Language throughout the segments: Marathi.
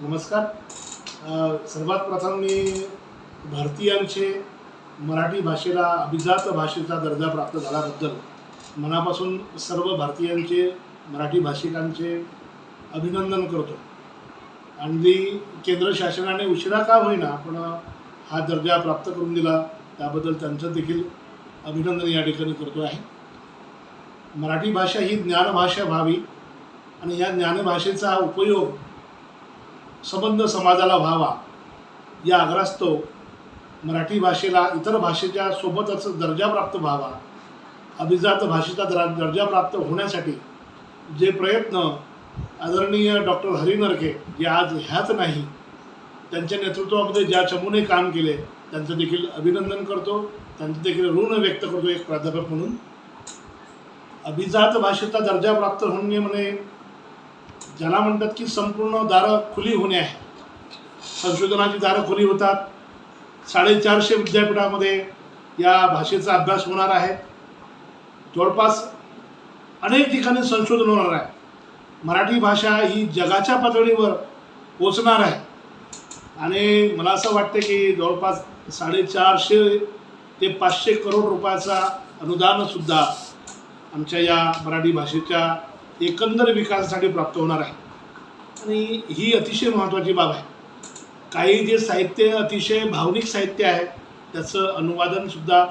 नमस्कार. सर्वात प्रथम मी भारतीयांचे मराठी भाषेला अभिजात भाषेचा दर्जा प्राप्त झाल्याबद्दल मनापासून सर्व भारतीयांचे मराठी भाषिकांचे अभिनंदन करतो. आणि केंद्र शासनाने उशिरा का होईना पण हा दर्जा प्राप्त करून दिला त्याबद्दल त्यांचं देखील अभिनंदन या ठिकाणी करतो आहे. मराठी भाषा ही ज्ञानभाषा व्हावी आणि या ज्ञानभाषेचा उपयोग संबंध समाजाला व्हावा या आग्रस्तो मराठी भाषेला इतर भाषेच्या सोबतच दर्जा प्राप्त व्हावा अभिजात भाषेचा दरा दर्जा प्राप्त होण्यासाठी जे प्रयत्न आदरणीय डॉक्टर हरिनरके जे आज ह्याच नाही त्यांच्या नेतृत्वामध्ये ज्या चमूने काम केले त्यांचं देखील अभिनंदन करतो त्यांचं देखील ऋण व्यक्त करतो एक प्राध्यापक म्हणून. अभिजात भाषेचा दर्जा प्राप्त होणे म्हणे ज्याला म्हणतात की संपूर्ण दारं खुली होणे आहे. संशोधनाची दारं खुली होतात. साडेचारशे विद्यापीठामध्ये या भाषेचा अभ्यास होणार आहे. जवळपास अनेक ठिकाणी संशोधन होणार आहे. मराठी भाषा ही जगाच्या पातळीवर पोचणार आहे. आणि मला असं वाटतं की जवळपास साडेचारशे ते पाचशे करोड रुपयाचा अनुदानसुद्धा आमच्या या मराठी भाषेच्या एकंदर विकासासाठी प्राप्त होणार आहे. आणि ही अतिशय महत्त्वाची बाब आहे. काही जे साहित्य अतिशय भावनिक साहित्य आहे त्याचं अनुवादनसुद्धा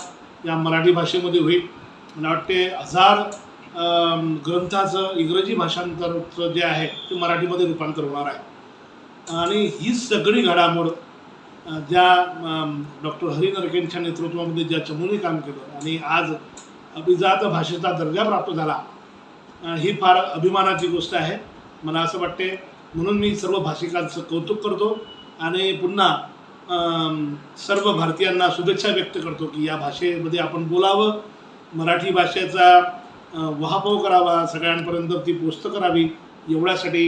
या मराठी भाषेमध्ये होईल. मला वाटते हजार ग्रंथाचं इंग्रजी भाषांतरचं जे आहे ते मराठीमध्ये रूपांतर होणार आहे. आणि ही सगळी घडामोड ज्या डॉक्टर हरी नरकेंच्या नेतृत्वामध्ये ज्या चमूने काम केलं आणि आज अभिजात भाषेचा दर्जा प्राप्त झाला ही फार अभिमानाची गोष्ट आहे. मला असं वाटते म्हणून मी सर्व भाषिकांचं कौतुक करतो आणि पुन्हा सर्व भारतीयांना शुभेच्छा व्यक्त करतो की या भाषेमध्ये आपण बोलावं मराठी भाषेचा अ, वहापोह करावा सगळ्यांपर्यंत ती पोस्त करावी एवढ्यासाठी